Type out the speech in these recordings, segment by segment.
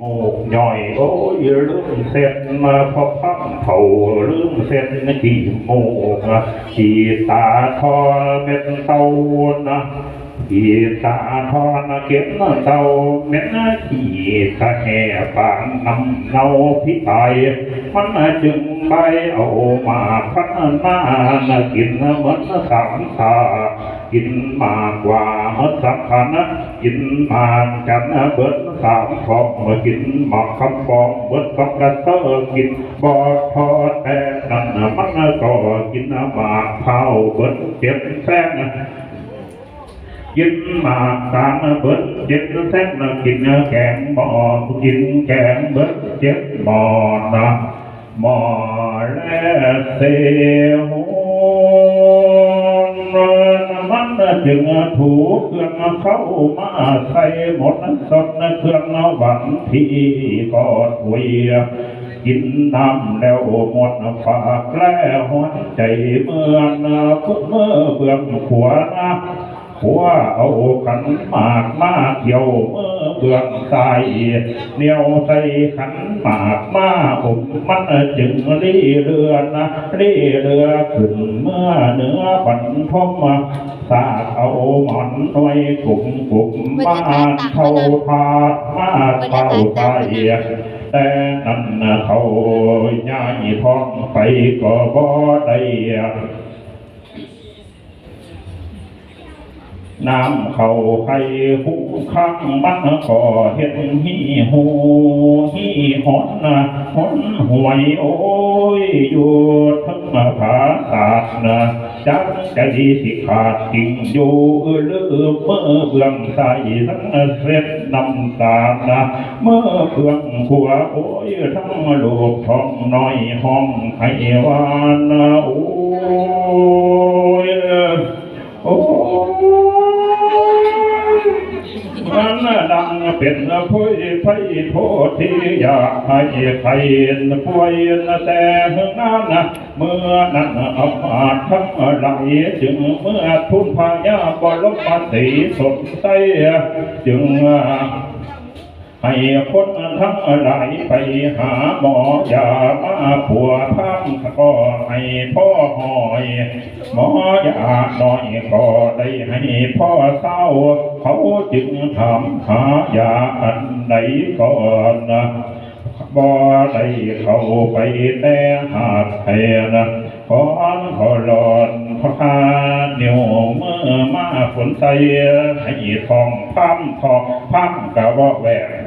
โมกย่อยโอ้ยลืมเส้นมาพอพักเผาลืมเส้นที่โมกนะขีตาทอเม็ดเต้านะขีตาทอนะเก็บเต้าเม็ดขีตาแห่ปานนำเนาพิไตมันจึงไปเอามาพัฒนานะกินเหมือนสามตา กินมากกว่ามัดสำคัญนะกินมากกันนะเบิดสามฟองมากินหมักคำฟองเบิดกับกระเตอร์กินบอทอแต่นั่นนะมันก็กินมากเผาเบิดเจ็บแซนะกินมากตามเบิดเจ็บแซนะกินแกงหมอกินแกงเบิดเจ็บหมอนะหมอและเสียว มันจึงถูกเครื่องเข้ามาใส่หมดสดเครื่องหวังที่กอดเวียกินน้ำแล้วหมดฝากแล้วหัวใจเมื่อนเมื่อเบื้องขวาน หัวเอาขันหมากมาเกี่ยวเมื่อเบื้องใต้เหนียวใส่ขันหมากมาผมมันจึงรีเรือนะรีเรือขึ้นเมื่อเนื้อฝันพมสาดเอาหมอนหน่วยกลุ่มกลุ่มบ้านเท่าพามาเท่าใจแต่นั่นเขาย่ายท้องไปก็บ่ได้ น้ำเขาให้หูข้างมันก็เห็นหีหูหีหอนนะหอนหวยโอ้ยอยู่ทั้งผาศานะจักจะดีสิขาดกิ่งอยู่ลืมเมื่อเบื้องใสทั้งเส้นน้ำตานะเมื่อเบื้องขัวโอ้ยทั้งลูกท้องน้อยห้องให้วานนะโอ้ยโอ้ นดังเป็นพุยไฟโพธิยากให้ใครป่วยแต่หึงนั้นเมื่อนั้นอามาตทั้งหลายจึงเมื่อทุนพายาบรมสีสดใสจึง ให้คนทั้งหลายไปหาหมอยามาผัวพังก็ให้พ่อหอยหมออยาหน่อยก็ได้ให้พ่อเศร้า เขาจึงถามหายาอันใดก่อนนะบ่ได้เข้าไปแต่หาดแทนขอนขอหลอนพระคาเหนียวเมื่อมาฝนใส่ให้ทองพัมทองพัมกะว่าแหวก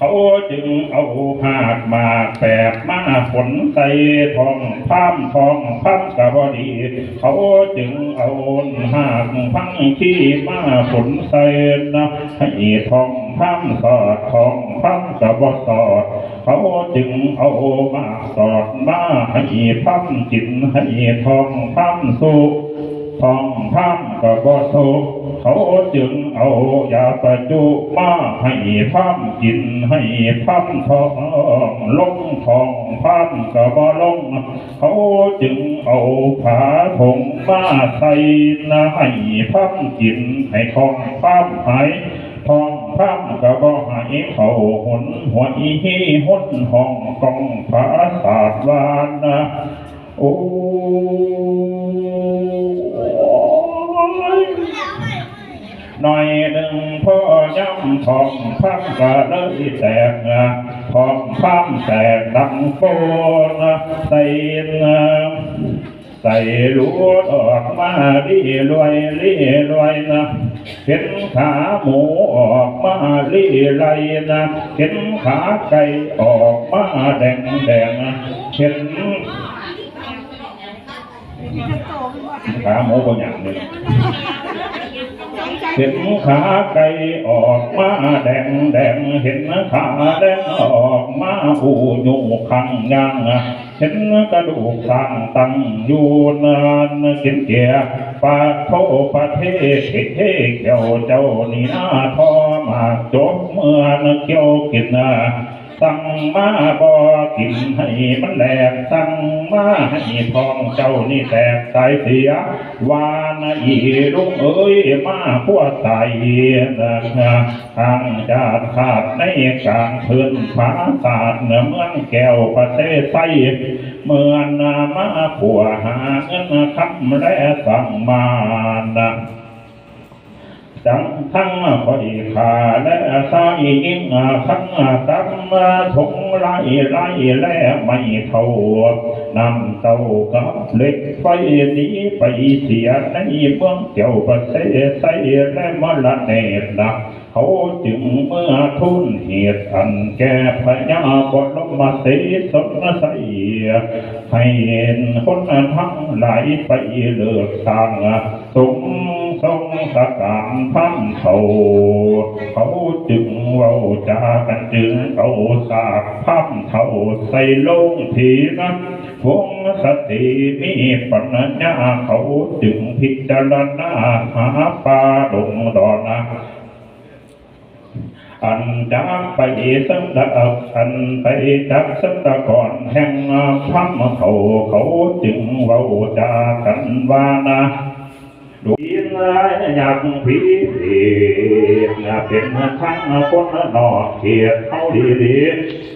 เขาจึงเอาหากมาแปบมาฝนใส่ทองพามทองพัมกะบดี เขาจึงเอาหากพังขี้มาฝนใส่นะให้ทองพัมสอดทองพัมกะบสอด เขาจึงเอามาสอดมาให้พัมจินให้ทองพัมสุทองพัมกบ่สุข เขาจึงเอายาประจุมาให้พัมกินให้พัมทองลงทองพัมกบ่ลง เขาจึงเอาผาถงมาใส่นะให้พัมกินให้ทองพัมหายทองพร่ำกระบอกหายเขาหนหัวอีฮีหนห้องกองผาศาสตร์วานนะโอ้ หน่อยหนึ่งพ่อย่ำทองพร่ำกะเลยแตกนะทองพร่ำแตกดังโฟนะใส่ใส่ลูดออกมาลีรวยลีรวยนะเห็นขาหมูออกมาลีไรนะเห็นขาไก่ออกมาแดงแดงนะเห็นขาหมูบางอย่างหนึ่ง เห็นขาไก่ออกมาแดงแดงเห็นขาแดงออกมาอูอยู่ข้างย่างเห็นกระดูกสร้างตั้งอยู่นานกินเกียปาโทประเทศเทเกี่ยวเจ้านี่นาทอมากจบเมื่อนเกี่ยวกินนา สั่งมาบ่กินให้มันแหลกสั่งมาให้ทองเจ้านี่แตกสายเสียวานาอีลุงเอ้ยมาพัวใส่นะทางจาดขาดในกลางพื้นฟ้าศาสตร์เหนือเมืองแก้วประเทศไทยเมื่อนามาผัวหาเงินคำและสั่งมานะ จังทั้งคอยขาและสายยิ่งทั้งตั้มทงไล่ไล่และไม่เท่านำเต้ากับเล็กไฟนี้ไปเสียในเมืองเจ้าประเทศไทยและมละเนตนะเขาจึงเมื่อทุนเหตุอันแก่พญาบทลงมาเสสนใสให้เห็นคนทั้งหลายไปเลิกทางสม ทรงสการพันเขาเขาจึงเว้าจากันจึงเอาสากพันเท่าใส่ลงทีนั้นวงสติมีปัญญาเขาจึงพิจารณาหาปลาดงดอนนะอันจากไปสังดาอันไปจากสังตะก่อนแห่งพัมเขาเขาจึงเว้าจากันวานะ ดูอินอยากผีเียเป็นทั้งคนนอกเขียดเอาดีดี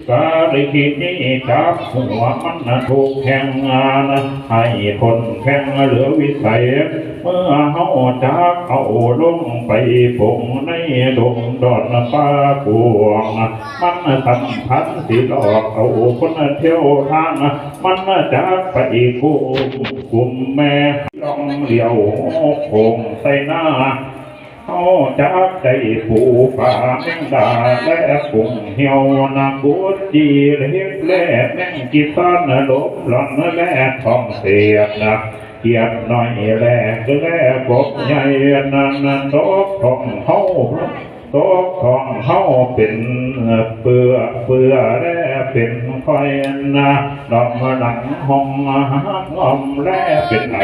ก็ได้คิดนี้จับหัวมันถูกแข่งงานให้คนแข่งเหลือวิสัยเมื่อเฮาจากเอาลงไปปงในดงดอนป้ากวงมันสัมพันธ์สิหลอกเอาคนเที่ยวทางมันจากไปกุมกุมแม่ ลองเดียวคงใส่หน้าเขาจากใจผู้ป่าแมงดาและปุ่งเหี่ยวนากุจีเล็กแล่แมงกีซานลบหลอนและทองเสียนะเกียบหน่อยแลกแลกบใหญ่นันนันตกของเฮาตกของเฮาเป็นเปือเปือแลเป็นคอยนะดอกมะหลังห้องหักอมแลเป็นไอ